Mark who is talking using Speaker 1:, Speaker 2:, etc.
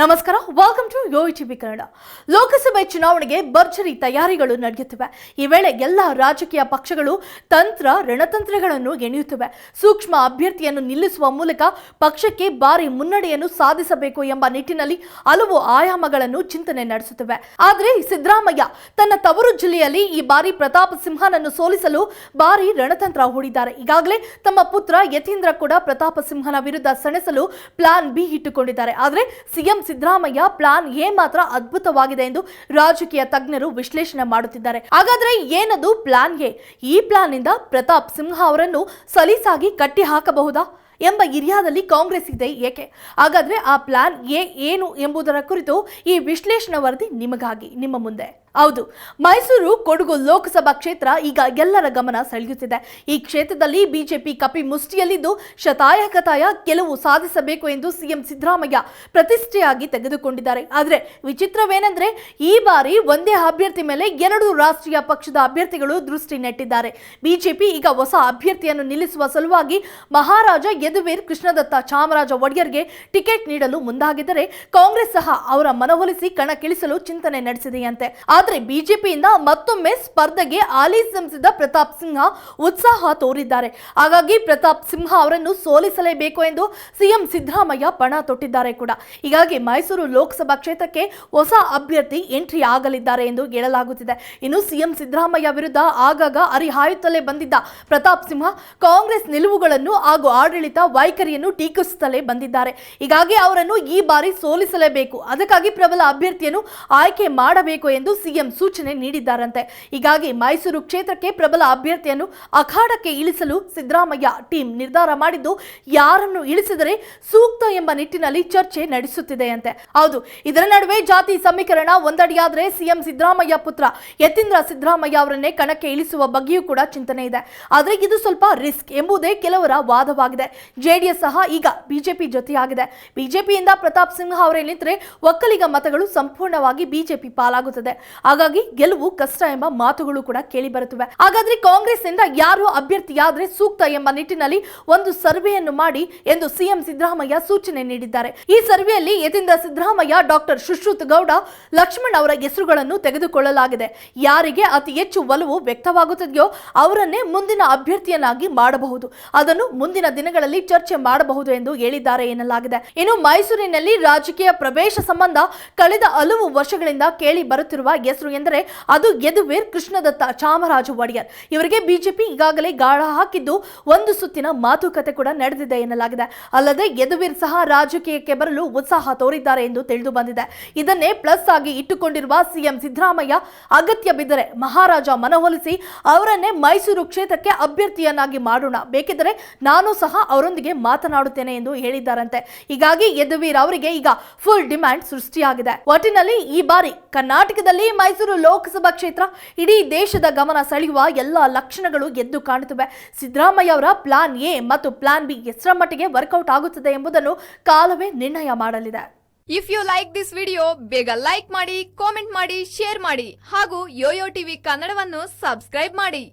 Speaker 1: ನಮಸ್ಕಾರ welcome to yo TV Kannada. ಲೋಕಸಭೆ ಚುನಾವಣೆಗೆ ಭರ್ಜರಿ ತಯಾರಿಗಳು ನಡೆಯುತ್ತಿವೆ. ಈ ವೇಳೆ ಎಲ್ಲ ರಾಜಕೀಯ ಪಕ್ಷಗಳು ತಂತ್ರ, ರಣತಂತ್ರಗಳನ್ನು ಎಣೆಯುತ್ತಿವೆ. ಸೂಕ್ಷ್ಮ ಅಭ್ಯರ್ಥಿಯನ್ನು ನಿಲ್ಲಿಸುವ ಮೂಲಕ ಪಕ್ಷಕ್ಕೆ ಭಾರಿ ಮುನ್ನಡೆಯನ್ನು ಸಾಧಿಸಬೇಕು ಎಂಬ ನಿಟ್ಟಿನಲ್ಲಿ ಹಲವು ಆಯಾಮಗಳನ್ನು ಚಿಂತನೆ ನಡೆಸುತ್ತಿವೆ. ಆದರೆ ಸಿದ್ದರಾಮಯ್ಯ ತನ್ನ ತವರು ಜಿಲ್ಲೆಯಲ್ಲಿ ಈ ಬಾರಿ ಪ್ರತಾಪ್ ಸಿಂಹನನ್ನು ಸೋಲಿಸಲು ಭಾರಿ ರಣತಂತ್ರ ಹೂಡಿದ್ದಾರೆ. ಈಗಾಗಲೇ ತಮ್ಮ ಪುತ್ರ ಯತೀಂದ್ರ ಕೂಡ ಪ್ರತಾಪ ಸಿಂಹನ ವಿರುದ್ಧ ಸೆಣಸಲು ಪ್ಲಾನ್ ಬಿ ಇಟ್ಟುಕೊಂಡಿದ್ದಾರೆ. ಆದರೆ ಸಿಎಂ ಸಿದ್ದರಾಮಯ್ಯ ಪ್ಲಾನ್ ಏ ಮಾತ್ರ ಅದ್ಭುತವಾಗಿದೆ ಎಂದು ರಾಜಕೀಯ ತಜ್ಞರು ವಿಶ್ಲೇಷಣೆ ಮಾಡುತ್ತಿದ್ದಾರೆ. ಹಾಗಾದ್ರೆ ಏನದು ಪ್ಲಾನ್ ಎ? ಈ ಪ್ಲಾನ್ ಇಂದ ಪ್ರತಾಪ್ ಸಿಂಹ ಅವರನ್ನು ಸಲೀಸಾಗಿ ಕಟ್ಟಿ ಹಾಕಬಹುದಾ ಎಂಬ ಹಿರಿಯಾದಲ್ಲಿ ಕಾಂಗ್ರೆಸ್ ಇದೆ ಏಕೆ? ಹಾಗಾದ್ರೆ ಆ ಪ್ಲಾನ್ ಎ ಏನು ಎಂಬುದರ ಕುರಿತು ಈ ವಿಶ್ಲೇಷಣಾ ವರದಿ ನಿಮಗಾಗಿ, ನಿಮ್ಮ ಮುಂದೆ. ಹೌದು, ಮೈಸೂರು ಕೊಡಗು ಲೋಕಸಭಾ ಕ್ಷೇತ್ರ ಈಗ ಎಲ್ಲರ ಗಮನ ಸೆಳೆಯುತ್ತಿದೆ. ಈ ಕ್ಷೇತ್ರದಲ್ಲಿ ಬಿಜೆಪಿ ಕಪಿ ಮುಷ್ಟಿಯಲ್ಲಿದ್ದು ಶತಾಯ ಕತಾಯ ಕೆಲವು ಸಾಧಿಸಬೇಕು ಎಂದು ಸಿಎಂ ಸಿದ್ದರಾಮಯ್ಯ ಪ್ರತಿಷ್ಠೆಯಾಗಿ ತೆಗೆದುಕೊಂಡಿದ್ದಾರೆ. ಆದರೆ ವಿಚಿತ್ರವೇನೆಂದ್ರೆ ಈ ಬಾರಿ ಒಂದೇ ಅಭ್ಯರ್ಥಿ ಮೇಲೆ ಎರಡು ರಾಷ್ಟ್ರೀಯ ಪಕ್ಷದ ಅಭ್ಯರ್ಥಿಗಳು ದೃಷ್ಟಿ ನೆಟ್ಟಿದ್ದಾರೆ. ಬಿಜೆಪಿ ಈಗ ಹೊಸ ಅಭ್ಯರ್ಥಿಯನ್ನು ನಿಲ್ಲಿಸುವ ಸಲುವಾಗಿ ಮಹಾರಾಜ ಯದುವೀರ್ ಕೃಷ್ಣದತ್ತ ಚಾಮರಾಜ ಒಡೆಯರ್ಗೆ ಟಿಕೆಟ್ ನೀಡಲು ಮುಂದಾಗಿದ್ದರೆ ಕಾಂಗ್ರೆಸ್ ಸಹ ಅವರ ಮನವೊಲಿಸಿ ಕಣಕ್ಕಿಳಿಸಲು ಚಿಂತನೆ ನಡೆಸಿದೆಯಂತೆ. ಆದರೆ ಬಿಜೆಪಿಯಿಂದ ಮತ್ತೊಮ್ಮೆ ಸ್ಪರ್ಧೆಗೆ ಆಲಿ ಸಂಸದ ಪ್ರತಾಪ್ ಸಿಂಹ ಉತ್ಸಾಹ ತೋರಿದ್ದಾರೆ. ಹಾಗಾಗಿ ಪ್ರತಾಪ್ ಸಿಂಹ ಅವರನ್ನು ಸೋಲಿಸಲೇಬೇಕು ಎಂದು ಸಿಎಂ ಸಿದ್ದರಾಮಯ್ಯ ಪಣ ತೊಟ್ಟಿದ್ದಾರೆ ಕೂಡ. ಹೀಗಾಗಿ ಮೈಸೂರು ಲೋಕಸಭಾ ಕ್ಷೇತ್ರಕ್ಕೆ ಹೊಸ ಅಭ್ಯರ್ಥಿ ಎಂಟ್ರಿ ಆಗಲಿದ್ದಾರೆ ಎಂದು ಹೇಳಲಾಗುತ್ತಿದೆ. ಇನ್ನು ಸಿಎಂ ಸಿದ್ದರಾಮಯ್ಯ ವಿರುದ್ಧ ಆಗಾಗ ಅರಿಹಾಯುತ್ತಲೇ ಬಂದಿದ್ದ ಪ್ರತಾಪ್ ಸಿಂಹ ಕಾಂಗ್ರೆಸ್ ನಿಲುವುಗಳನ್ನು ಹಾಗೂ ಆಡಳಿತ ವೈಖರಿಯನ್ನು ಟೀಕಿಸುತ್ತಲೇ ಬಂದಿದ್ದಾರೆ. ಹೀಗಾಗಿ ಅವರನ್ನು ಈ ಬಾರಿ ಸೋಲಿಸಲೇಬೇಕು. ಅದಕ್ಕಾಗಿ ಪ್ರಬಲ ಅಭ್ಯರ್ಥಿಯನ್ನು ಆಯ್ಕೆ ಮಾಡಬೇಕು ಎಂದು ಸಿಎಂ ಸೂಚನೆ ನೀಡಿದ್ದಾರಂತೆ. ಹೀಗಾಗಿ ಮೈಸೂರು ಕ್ಷೇತ್ರಕ್ಕೆ ಪ್ರಬಲ ಅಭ್ಯರ್ಥಿಯನ್ನು ಅಖಾಡಕ್ಕೆ ಇಳಿಸಲು ಸಿದ್ದರಾಮಯ್ಯ ಟೀಮ್ ನಿರ್ಧಾರ ಮಾಡಿದ್ದು, ಯಾರನ್ನು ಇಳಿಸಿದರೆ ಸೂಕ್ತ ಎಂಬ ನಿಟ್ಟಿನಲ್ಲಿ ಚರ್ಚೆ ನಡೆಸುತ್ತಿದೆಯಂತೆ. ಹೌದು, ಇದರ ನಡುವೆ ಜಾತಿ ಸಮೀಕರಣ ಒಂದಡಿಯಾದರೆ ಸಿಎಂ ಸಿದ್ದರಾಮಯ್ಯ ಪುತ್ರ ಯತೀಂದ್ರ ಸಿದ್ದರಾಮಯ್ಯ ಅವರನ್ನೇ ಕಣಕ್ಕೆ ಇಳಿಸುವ ಬಗ್ಗೆಯೂ ಕೂಡ ಚಿಂತನೆ ಇದೆ. ಆದರೆ ಇದು ಸ್ವಲ್ಪ ರಿಸ್ಕ್ ಎಂಬುದೇ ಕೆಲವರ ವಾದವಾಗಿದೆ. ಜೆಡಿಎಸ್ ಸಹ ಈಗ ಬಿಜೆಪಿ ಜೊತೆಯಾಗಿದೆ. ಬಿಜೆಪಿಯಿಂದ ಪ್ರತಾಪ್ ಸಿಂಹ ಅವರೇ ನಿಂತರೆ ಒಕ್ಕಲಿಗ ಮತಗಳು ಸಂಪೂರ್ಣವಾಗಿ ಬಿಜೆಪಿ ಪಾಲಾಗುತ್ತದೆ. ಹಾಗಾಗಿ ಗೆಲುವು ಕಷ್ಟ ಎಂಬ ಮಾತುಗಳು ಕೂಡ ಕೇಳಿ ಬರುತ್ತವೆ ಹಾಗಾದ್ರೆ ಕಾಂಗ್ರೆಸ್ ಇಂದ ಯಾರು ಅಭ್ಯರ್ಥಿಯಾದ್ರೆ ಸೂಕ್ತ ಎಂಬ ನಿಟ್ಟಿನಲ್ಲಿ ಒಂದು ಸರ್ವೆಯನ್ನು ಮಾಡಿ ಎಂದು ಸಿಎಂ ಸಿದ್ದರಾಮಯ್ಯ ಸೂಚನೆ ನೀಡಿದ್ದಾರೆ. ಈ ಸರ್ವೆಯಲ್ಲಿ ಯತೀಂದ್ರ ಸಿದ್ದರಾಮಯ್ಯ, ಡಾಕ್ಟರ್ ಸುಶ್ರುತ್ ಗೌಡ, ಲಕ್ಷ್ಮಣ್ ಅವರ ಹೆಸರುಗಳನ್ನು ತೆಗೆದುಕೊಳ್ಳಲಾಗಿದೆ. ಯಾರಿಗೆ ಅತಿ ಹೆಚ್ಚು ಒಲವು ವ್ಯಕ್ತವಾಗುತ್ತದೆಯೋ ಅವರನ್ನೇ ಮುಂದಿನ ಅಭ್ಯರ್ಥಿಯನ್ನಾಗಿ ಮಾಡಬಹುದು. ಅದನ್ನು ಮುಂದಿನ ದಿನಗಳಲ್ಲಿ ಚರ್ಚೆ ಮಾಡಬಹುದು ಎಂದು ಹೇಳಿದ್ದಾರೆ ಎನ್ನಲಾಗಿದೆ. ಇನ್ನು ಮೈಸೂರಿನಲ್ಲಿ ರಾಜಕೀಯ ಪ್ರವೇಶ ಸಂಬಂಧ ಕಳೆದ ಹಲವು ವರ್ಷಗಳಿಂದ ಕೇಳಿ ಬರುತ್ತಿರುವ ಹೆಸರು ಎಂದರೆ ಅದು ಯದುವೀರ್ ಕೃಷ್ಣದತ್ತ ಚಾಮರಾಜ ಒಡೆಯರ್. ಇವರಿಗೆ ಬಿಜೆಪಿ ಈಗಾಗಲೇ ಗಾಳ ಹಾಕಿದ್ದು ಒಂದು ಸುತ್ತಿನ ಮಾತುಕತೆ ಕೂಡ ನಡೆದಿದೆ ಎನ್ನಲಾಗಿದೆ. ಅಲ್ಲದೆ ಯದುವೀರ್ ಸಹ ರಾಜಕೀಯಕ್ಕೆ ಬರಲು ಉತ್ಸಾಹ ತೋರಿದ್ದಾರೆ ಎಂದು ತಿಳಿದು ಬಂದಿದೆ. ಇದನ್ನೇ ಪ್ಲಸ್ ಆಗಿ ಇಟ್ಟುಕೊಂಡಿರುವ ಸಿಎಂ ಸಿದ್ದರಾಮಯ್ಯ ಅಗತ್ಯ ಬಿದ್ದರೆ ಮಹಾರಾಜ ಮನವೊಲಿಸಿ ಅವರನ್ನೇ ಮೈಸೂರು ಕ್ಷೇತ್ರಕ್ಕೆ ಅಭ್ಯರ್ಥಿಯನ್ನಾಗಿ ಮಾಡೋಣ. ಬೇಕಿದ್ದರೆ ನಾನು ಸಹ ಅವರೊಂದಿಗೆ ಮಾತನಾಡುತ್ತೇನೆ ಎಂದು ಹೇಳಿದ್ದಾರಂತೆ. ಹೀಗಾಗಿ ಯದುವೀರ್ ಅವರಿಗೆ ಈಗ ಫುಲ್ ಡಿಮ್ಯಾಂಡ್ ಸೃಷ್ಟಿಯಾಗಿದೆ. ಒಟ್ಟಿನಲ್ಲಿ ಈ ಬಾರಿ ಕರ್ನಾಟಕದಲ್ಲಿ ಮೈಸೂರು ಲೋಕಸಭಾ ಕ್ಷೇತ್ರ ಇಡೀ ದೇಶದ ಗಮನ ಸೆಳೆಯುವ ಎಲ್ಲ ಲಕ್ಷಣಗಳು ಎದ್ದು ಕಾಣುತ್ತವೆ. ಸಿದ್ದರಾಮಯ್ಯ ಅವರ ಪ್ಲಾನ್ ಎ ಮತ್ತು ಪ್ಲಾನ್ ಬಿ ಎಷ್ಟರ ಮಟ್ಟಿಗೆ ವರ್ಕೌಟ್ ಆಗುತ್ತದೆ ಎಂಬುದನ್ನು ಕಾಲವೇ ನಿರ್ಣಯ ಮಾಡಲಿದೆ.
Speaker 2: If you like this video ಬೇಗ ಲೈಕ್ ಮಾಡಿ ಕಾಮೆಂಟ್ ಮಾಡಿ ಶೇರ್ ಮಾಡಿ ಹಾಗೂ ಯೋಯೋ ಟಿವಿ ಕನ್ನಡವನ್ನು ಸಬ್ಸ್ಕ್ರೈಬ್ ಮಾಡಿ.